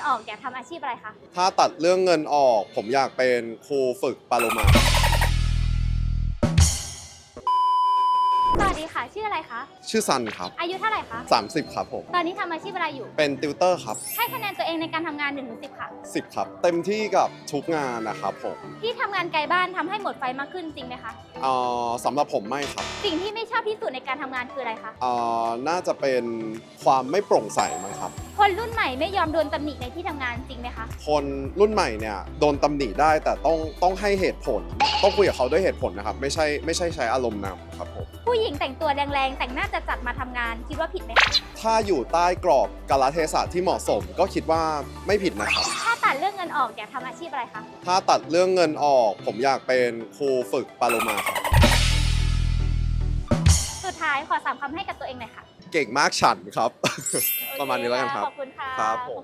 นออกอยากทำอาชีพอะไรคะถ้าตัดเรื่องเงินออก ผมอยากเป็นครูฝึกปาโลมา สวัสดีค่ะ ชื่ออะไรคะ ชื่อซันครับ อายุเท่าไหร่คะ 30 ครับผม ตอนนี้ทำอาชีพอะไรอยู่ เป็นติวเตอร์ครับ ให้คะแนนตัวเองในการทำงาน1นถึงสิค่ะ 10 ครับ เต็มที่กับทุกงานนะครับผมที่ทำงานไกลบ้านทำให้หมดไฟมากขึ้นจริงไหมคะ เอ่อสำหรับผมไม่ครับสิ่งที่ไม่ชอบที่สุดในการทำงานคืออะไรคะ เอ่อน่าจะเป็นความไม่โปร่งใสมั้ง ครับ คนรุ่นใหม่ไม่ยอมโดนตำหนิในที่ทำงานจริงไหมคะ คนรุ่นใหม่เนี่ยโดนตำหนิได้แต่ต้องต้องให้เหตุผล ต้องคุยกับเขาด้วยเหตุผลนะครับ ไม่ใช่ไม่ใช่ใช้อารมณ์นำครับผมผู้หญิงแต่งตัวแรงๆ แต่งหน้าจะจัดมาทำงานคิดว่าผิดไหมคะถ้าอยู่ใต้กรอบกาลเทศะที่เหมาะสม ก็คิดว่าไม่ผิดนะครับ ถ้าตัดเรื่องเงินออกอยากทำอาชีพอะไรคะถ้าตัดเรื่องเงินออก ผมอยากเป็นครูฝึกปาโลมาครับสุดท้ายขอสามคำให้กับตัวเองหน่อยค่ะ เก่งมากฉันครับโอเค ประมาณนี้แล้วกันครับขอบคุณค่ะ ครับผม